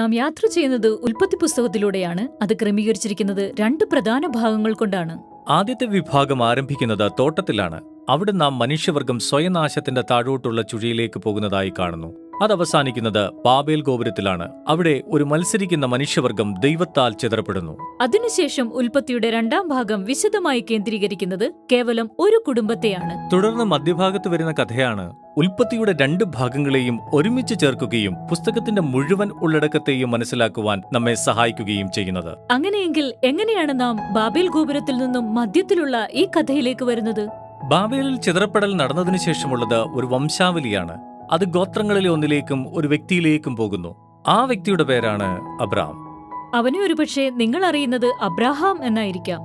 നാം യാത്ര ചെയ്യുന്നത് ഉൽപ്പത്തി പുസ്തകത്തിലൂടെയാണ്. അത് ക്രമീകരിച്ചിരിക്കുന്നത് രണ്ട് പ്രധാന ഭാഗങ്ങൾ കൊണ്ടാണ്. ആദ്യത്തെ വിഭാഗം ആരംഭിക്കുന്നത് തോട്ടത്തിലാണ്. അവിടെ നാം മനുഷ്യവർഗം സ്വയനാശത്തിന്റെ താഴോട്ടുള്ള ചുഴിയിലേക്ക് പോകുന്നതായി കാണുന്നു. അത് അവസാനിക്കുന്നത് ബാബേൽ ഗോപുരത്തിലാണ്. അവിടെ ഒരു മത്സരിക്കുന്ന മനുഷ്യവർഗം ദൈവത്താൽ ചിതറപ്പെടുന്നു. അതിനുശേഷം ഉൽപ്പത്തിയുടെ രണ്ടാം ഭാഗം വിശദമായി കേന്ദ്രീകരിക്കുന്നത് കേവലം ഒരു കുടുംബത്തെയാണ്. തുടർന്ന് മധ്യഭാഗത്ത് വരുന്ന കഥയാണ് ഉൽപ്പത്തിയുടെ രണ്ട് ഭാഗങ്ങളെയും ഒരുമിച്ച് ചേർക്കുകയും പുസ്തകത്തിന്റെ മുഴുവൻ ഉള്ളടക്കത്തെയും മനസ്സിലാക്കുവാൻ നമ്മെ സഹായിക്കുകയും ചെയ്യുന്നത്. അങ്ങനെയെങ്കിൽ എങ്ങനെയാണ് നാം ബാബേൽ ഗോപുരത്തിൽ നിന്നും മധ്യത്തിലുള്ള ഈ കഥയിലേക്ക് വരുന്നത്? ബാബേലിൽ ചിതറപ്പെടൽ നടന്നതിനു ശേഷമുള്ളത് ഒരു വംശാവലിയാണ്. അത് ഗോത്രങ്ങളിലെ ഒന്നിലേക്കും ഒരു വ്യക്തിയിലേക്കും പോകുന്നു. ആ വ്യക്തിയുടെ പേരാണ് അബ്രാം. അവനെ ഒരുപക്ഷെ നിങ്ങൾ അറിയുന്നത് അബ്രഹാം എന്നായിരിക്കാം.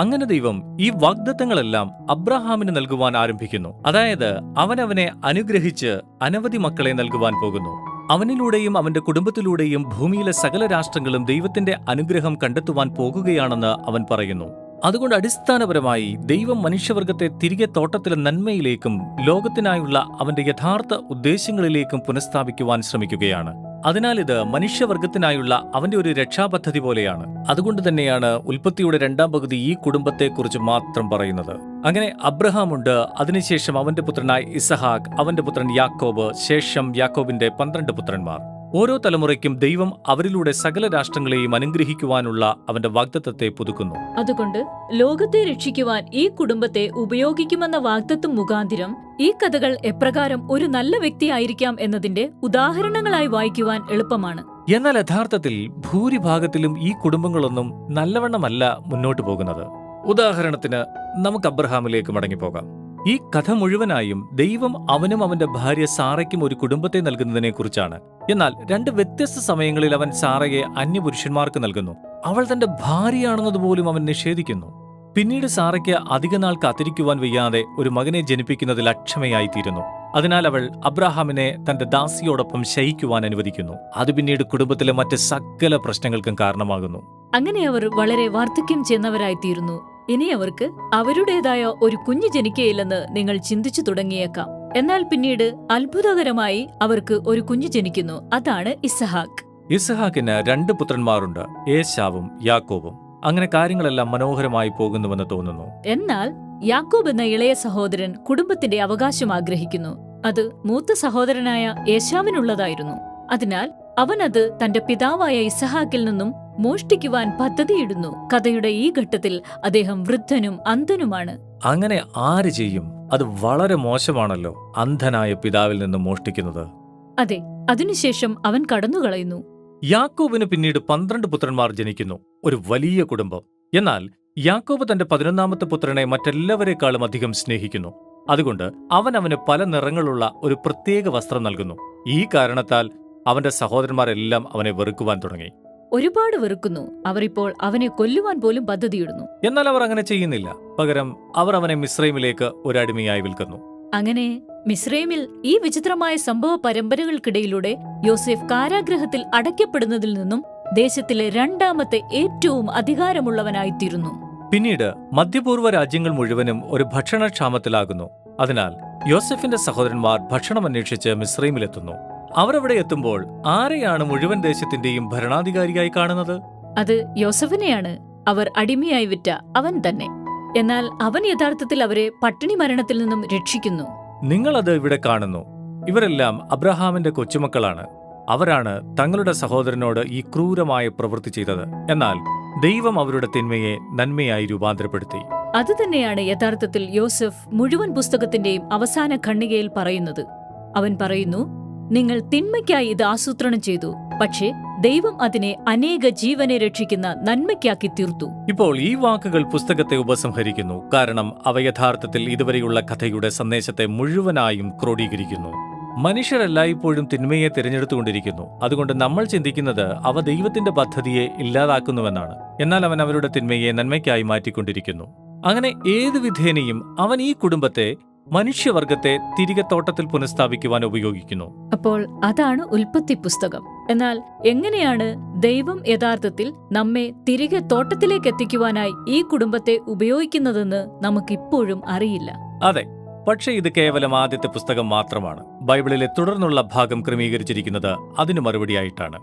അങ്ങനെ ദൈവം ഈ വാഗ്ദത്തങ്ങളെല്ലാം അബ്രഹാമിന് നൽകുവാൻ ആരംഭിക്കുന്നു. അതായത് അവനവനെ അനുഗ്രഹിച്ച് അനവധി മക്കളെ നൽകുവാൻ പോകുന്നു. അവനിലൂടെയും അവന്റെ കുടുംബത്തിലൂടെയും ഭൂമിയിലെ സകല രാഷ്ട്രങ്ങളും ദൈവത്തിന്റെ അനുഗ്രഹം കണ്ടെത്തുവാൻ പോകുകയാണെന്ന് അവൻ പറയുന്നു. അതുകൊണ്ട് അടിസ്ഥാനപരമായി ദൈവം മനുഷ്യവർഗത്തെ തിരികെ തോട്ടത്തിലെ നന്മയിലേക്കും ലോകത്തിനായുള്ള അവന്റെ യഥാർത്ഥ ഉദ്ദേശങ്ങളിലേക്കും പുനഃസ്ഥാപിക്കുവാൻ ശ്രമിക്കുകയാണ്. അതിനാൽ ഇത് മനുഷ്യവർഗത്തിനായുള്ള അവന്റെ ഒരു രക്ഷാപദ്ധതി പോലെയാണ്. അതുകൊണ്ട് തന്നെയാണ് ഉൽപ്പത്തിയുടെ രണ്ടാം പകുതി ഈ കുടുംബത്തെക്കുറിച്ച് മാത്രം പറയുന്നത്. അങ്ങനെ അബ്രഹാമുണ്ട് അതിനുശേഷം അവന്റെ പുത്രനായ ഇസഹാക്ക് അവന്റെ പുത്രൻ യാക്കോബ് ശേഷം യാക്കോബിന്റെ പന്ത്രണ്ട് പുത്രന്മാർ. ഓരോ തലമുറയ്ക്കും ദൈവം അവരിലൂടെ സകല രാഷ്ട്രങ്ങളെയും അനുഗ്രഹിക്കുവാനുള്ള അവന്റെ വാഗ്ദത്തത്തെ പുതുക്കുന്നു. അതുകൊണ്ട് ലോകത്തെ രക്ഷിക്കുവാൻ ഈ കുടുംബത്തെ ഉപയോഗിക്കുമെന്ന വാഗ്ദത്വം മുഖാന്തിരം ഈ കഥകൾ എപ്രകാരം ഒരു നല്ല വ്യക്തിയായിരിക്കാം എന്നതിന്റെ ഉദാഹരണങ്ങളായി വായിക്കുവാൻ എളുപ്പമാണ്. എന്നാൽ യഥാർത്ഥത്തിൽ ഭൂരിഭാഗത്തിലും ഈ കുടുംബങ്ങളൊന്നും നല്ലവണ്ണമല്ല മുന്നോട്ടു പോകുന്നത്. ഉദാഹരണത്തിന് നമുക്ക് അബ്രഹാമിലേക്ക് മടങ്ങിപ്പോകാം. ഈ കഥ മുഴുവനായും ദൈവം അവനും അവന്റെ ഭാര്യ സാറയ്ക്കും ഒരു കുടുംബത്തെ നൽകുന്നതിനെക്കുറിച്ചാണ്. എന്നാൽ രണ്ട് വ്യത്യസ്ത സമയങ്ങളിൽ അവൻ സാറയെ അന്യപുരുഷന്മാർക്ക് നൽകുന്നു. അവൾ തന്റെ ഭാര്യയാണെന്നതുപോലും അവൻ നിഷേധിക്കുന്നു. പിന്നീട് സാറയ്ക്ക് അധികനാൾ കാത്തിരിക്കുവാൻ വയ്യാതെ ഒരു മകനെ ജനിപ്പിക്കുന്നതിൽ അക്ഷമയായിത്തീരുന്നു. അതിനാൽ അവൾ അബ്രാഹാമിനെ തന്റെ ദാസിയോടൊപ്പം ശയിക്കുവാൻ അനുവദിക്കുന്നു. അത് പിന്നീട് കുടുംബത്തിലെ മറ്റ് സകല പ്രശ്നങ്ങൾക്കും കാരണമാകുന്നു. അങ്ങനെ അവർ വളരെ വാർദ്ധക്യം ചെന്നവരായിത്തീരുന്നു. ഇനി അവർക്ക് അവരുടേതായ ഒരു കുഞ്ഞ് ജനിക്കയില്ലെന്ന് നിങ്ങൾ ചിന്തിച്ചു തുടങ്ങിയേക്കാം. എന്നാൽ പിന്നീട് അത്ഭുതകരമായി അവർക്ക് ഒരു കുഞ്ഞു ജനിക്കുന്നു. അതാണ് ഇസഹാക്ക് ഇസഹാക്കിന് രണ്ട് പുത്രന്മാരുണ്ട്. ഏശാവും യാക്കോബും. അങ്ങനെ കാര്യങ്ങളെല്ലാം മനോഹരമായി പോകുന്നുവെന്ന് തോന്നുന്നു. എന്നാൽ യാക്കോബ് എന്ന ഇളയ സഹോദരൻ കുടുംബത്തിന്റെ അവകാശം ആഗ്രഹിക്കുന്നു. അത് മൂത്ത സഹോദരനായ ഏശാവിനുള്ളതായിരുന്നു. അതിനാൽ അവൻ അത് തന്റെ പിതാവായ ഇസഹാക്കിൽ നിന്നും മോഷ്ടിക്കുവാൻ പദ്ധതിയിടുന്നു. കഥയുടെ ഈ ഘട്ടത്തിൽ അദ്ദേഹം വൃദ്ധനും അന്ധനുമാണ്. അങ്ങനെ ആര് ചെയ്യും? അത് വളരെ മോശമാണല്ലോ അന്ധനായ പിതാവിൽ നിന്ന് മോഷ്ടിക്കുന്നത്. അതെ അതിനുശേഷം അവൻ കടന്നുകളയുന്നു. യാക്കോബിന് പിന്നീട് പന്ത്രണ്ട് പുത്രന്മാർ ജനിക്കുന്നു ഒരു വലിയ കുടുംബം. എന്നാൽ യാക്കോബ് തന്റെ പതിനൊന്നാമത്തെ പുത്രനെ മറ്റെല്ലാവരെക്കാളും അധികം സ്നേഹിക്കുന്നു. അതുകൊണ്ട് അവൻ അവന് പല നിറങ്ങളുള്ള ഒരു പ്രത്യേക വസ്ത്രം നൽകുന്നു. ഈ കാരണത്താൽ അവന്റെ സഹോദരന്മാരെല്ലാം അവനെ വെറുക്കുവാൻ തുടങ്ങി. ഒരുപാട് വെറുക്കുന്നു. അവർ ഇപ്പോൾ അവനെ കൊല്ലുവാൻ പോലും പദ്ധതിയിടുന്നു. എന്നാൽ അവർ അങ്ങനെ ചെയ്യുന്നില്ല. പകരം അവർ അവനെ മിശ്രൈമിലേക്ക് ഒരു അടിമയായി വിൽക്കുന്നു. അങ്ങനെ മിശ്രൈമിൽ ഈ വിചിത്രമായ സംഭവ പരമ്പരകൾക്കിടയിലൂടെ യോസെഫ് കാരാഗ്രഹത്തിൽ അടയ്ക്കപ്പെടുന്നതിൽ നിന്നും ദേശത്തിലെ രണ്ടാമത്തെ ഏറ്റവും അധികാരമുള്ളവനായിത്തീരുന്നു. പിന്നീട് മധ്യപൂർവ രാജ്യങ്ങൾ മുഴുവനും ഒരു ഭക്ഷണക്ഷാമത്തിലാകുന്നു. അതിനാൽ യോസെഫിന്റെ സഹോദരന്മാർ ഭക്ഷണം അന്വേഷിച്ച് മിശ്രൈമിലെത്തുന്നു അവരവിടെ എത്തുമ്പോൾ ആരെയാണ് മുഴുവൻ ദേശത്തിന്റെയും ഭരണാധികാരിയായി കാണുന്നത്? അത് യോസഫിനെയാണ് അവർ അടിമയായി വിറ്റ അവൻ തന്നെ. എന്നാൽ അവൻ യഥാർത്ഥത്തിൽ അവരെ പട്ടിണി മരണത്തിൽ നിന്നും രക്ഷിക്കുന്നു. നിങ്ങൾ അത് ഇവിടെ കാണുന്നു. ഇവരെല്ലാം അബ്രഹാമിന്റെ കൊച്ചുമക്കളാണ്. അവരാണ് തങ്ങളുടെ സഹോദരനോട് ഈ ക്രൂരമായ പ്രവൃത്തി ചെയ്തത്. എന്നാൽ ദൈവം അവരുടെ തിന്മയെ നന്മയായി രൂപാന്തരപ്പെടുത്തി. അതുതന്നെയാണ് യഥാർത്ഥത്തിൽ യോസഫ് മുഴുവൻ പുസ്തകത്തിന്റെയും അവസാന ഖണ്ണികയിൽ പറയുന്നത്. അവൻ പറയുന്നു നിങ്ങൾ തിന്മയ്ക്കായി ഇത് ആസൂത്രണം ചെയ്തു. പക്ഷേ ദൈവം അതിനെ അനേക ജീവനെ രക്ഷിക്കുന്ന നന്മയ്ക്കാക്കി തീർത്തു. ഇപ്പോൾ ഈ വാക്കുകൾ പുസ്തകത്തെ ഉപസംഹരിക്കുന്നു. കാരണം അവ യഥാർത്ഥത്തിൽ ഇതുവരെയുള്ള കഥയുടെ സന്ദേശത്തെ മുഴുവനായും ക്രോഡീകരിക്കുന്നു. മനുഷ്യരെല്ലായ്പ്പോഴും തിന്മയെ തിരഞ്ഞെടുത്തുകൊണ്ടിരിക്കുന്നു. അതുകൊണ്ട് നമ്മൾ ചിന്തിക്കുന്നത് അവ ദൈവത്തിന്റെ പദ്ധതിയെ ഇല്ലാതാക്കുന്നുവെന്നാണ്. എന്നാൽ അവൻ അവരുടെ തിന്മയെ നന്മയ്ക്കായി മാറ്റിക്കൊണ്ടിരിക്കുന്നു. അങ്ങനെ ഏതു വിധേനയും അവൻ ഈ കുടുംബത്തെ മനുഷ്യവർഗത്തെ തിരികെ തോട്ടത്തിൽ പുനഃസ്ഥാപിക്കുവാൻ ഉപയോഗിക്കുന്നു. അപ്പോൾ അതാണ് ഉൽപ്പത്തി പുസ്തകം. എന്നാൽ എങ്ങനെയാണ് ദൈവം യഥാർത്ഥത്തിൽ നമ്മെ തിരികെ തോട്ടത്തിലേക്ക് എത്തിക്കുവാനായി ഈ കുടുംബത്തെ ഉപയോഗിക്കുന്നതെന്ന് നമുക്കിപ്പോഴും അറിയില്ല. അതെ പക്ഷേ ഇത് കേവലം ആദ്യത്തെ പുസ്തകം മാത്രമാണ്. ബൈബിളിലെ തുടർന്നുള്ള ഭാഗം ക്രമീകരിച്ചിരിക്കുന്നത് അതിനു മറുപടിയായിട്ടാണ്.